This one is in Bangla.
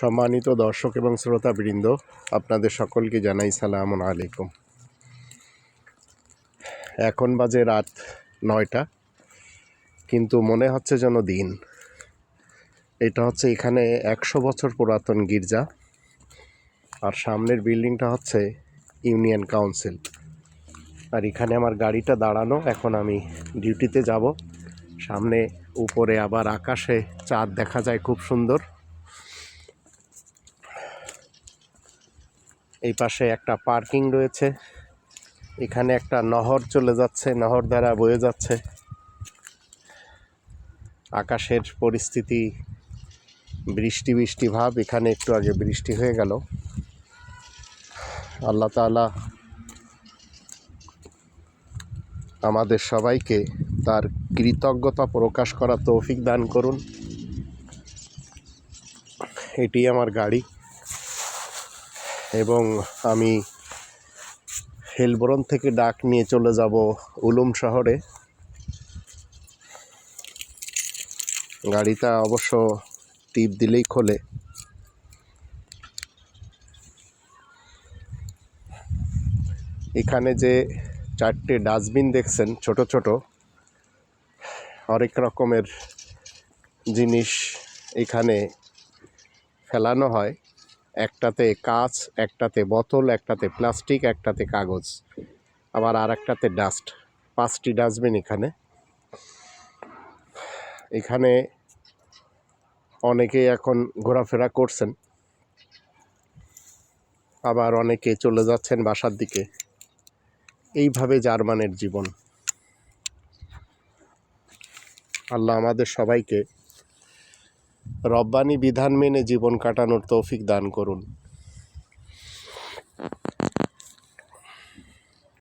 সম্মানিত দর্শক এবং শ্রোতাবৃন্দ, আপনাদের সকলকে জানাই সালাম আলাইকুম। এখন বাজে রাত নয়টা, কিন্তু মনে হচ্ছে যেন দিন। এটা হচ্ছে এখানে একশো বছর পুরাতন গির্জা, আর সামনের বিল্ডিংটা হচ্ছে ইউনিয়ন কাউন্সিল। আর এখানে আমার গাড়িটা দাঁড়ানো, এখন আমি ডিউটিতে যাব। সামনে উপরে আবার আকাশে চাঁদ দেখা যায় খুব সুন্দর। এই পাশে একটা পার্কিং রয়েছে। এখানে একটা নহর চলে যাচ্ছে, নহর দ্বারা বয়ে যাচ্ছে। আকাশের পরিস্থিতি, বৃষ্টি বৃষ্টি ভাব, এখানে একটু আগে বৃষ্টি হয়ে গেল। আল্লাহ তাআলা আমাদের সবাইকে তার কৃতজ্ঞতা প্রকাশ করা তৌফিক দান করুন। এটি আমার গাড়ি। এবং আমি হেলবরন থেকে ডাক নিয়ে চলে যাব উলুম শহরে। গাড়িটা অবশ্য টিপ দিলেই খোলে। এখানে যে চারটে ডাস্টবিন দেখছেন, ছোট ছোট হরেক রকমের জিনিস এখানে ফেলানো হয়। একটাতে কাঁচ, একটাতে বোতল, একটাতে প্লাস্টিক, একটাতে কাগজ, আবার আর একটাতে ডাস্ট, পাঁচটি ডাস্টবিন এখানে। এখানে অনেকেই এখন ঘোরাফেরা করছেন, আবার অনেকে চলে যাচ্ছেন বাসার দিকে। এইভাবে জার্মানের জীবন। আল্লাহ আমাদের সবাইকে রব্বানি বিধান মেনে জীবন কাটানোর তৌফিক দান করুন।